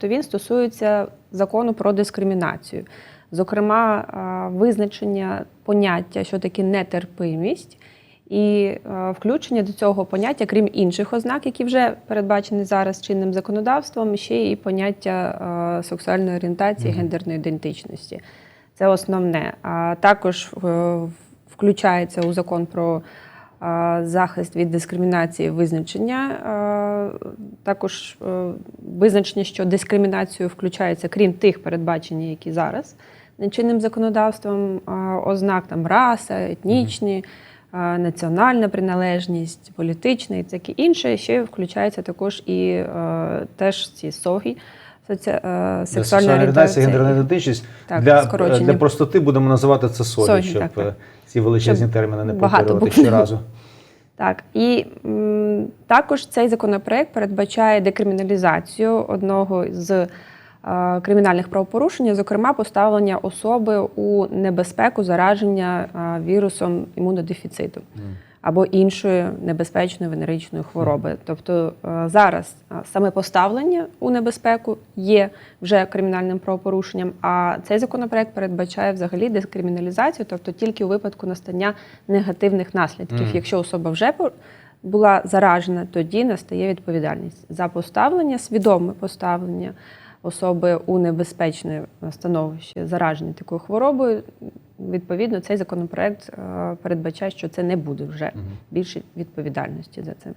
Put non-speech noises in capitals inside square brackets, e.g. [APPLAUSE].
то він стосується закону про дискримінацію. Зокрема, визначення поняття, що таке нетерпимість, і е, включення до цього поняття, крім інших ознак, які вже передбачені зараз чинним законодавством, ще і поняття е, сексуальної орієнтації, гендерної ідентичності. Це основне. А також е, включається у закон про е, захист від дискримінації визначення. Також е, визначення, що дискримінацію включається, крім тих передбачень, які зараз чинним законодавством, ознак там раса, етнічні. Національна приналежність, політична і таке інше, ще включається також і е, теж ці СОГІ, соці... е, сексуальна Сексуальна орієнтація, гендерна ідентичність. Так, для, скорочення. для простоти будемо називати це солі, Солі, щоб так, так. е, ці величезні Щоб терміни не повторювати щоразу. [LAUGHS] Так, і м, також цей законопроект передбачає декриміналізацію одного з е, кримінальних правопорушень, зокрема поставлення особи у небезпеку зараження е, вірусом імунодефіциту або іншої небезпечної венеричної хвороби. Тобто е, зараз е, саме поставлення у небезпеку є вже кримінальним правопорушенням, а цей законопроект передбачає взагалі декриміналізацію, тобто тільки у випадку настання негативних наслідків. Мгм. Якщо особа вже була заражена, тоді настає відповідальність за поставлення, свідоме поставлення особи у небезпечне становище зараження такою хворобою. Відповідно, цей законопроект е, передбачає, що це не буде вже більше відповідальності за це.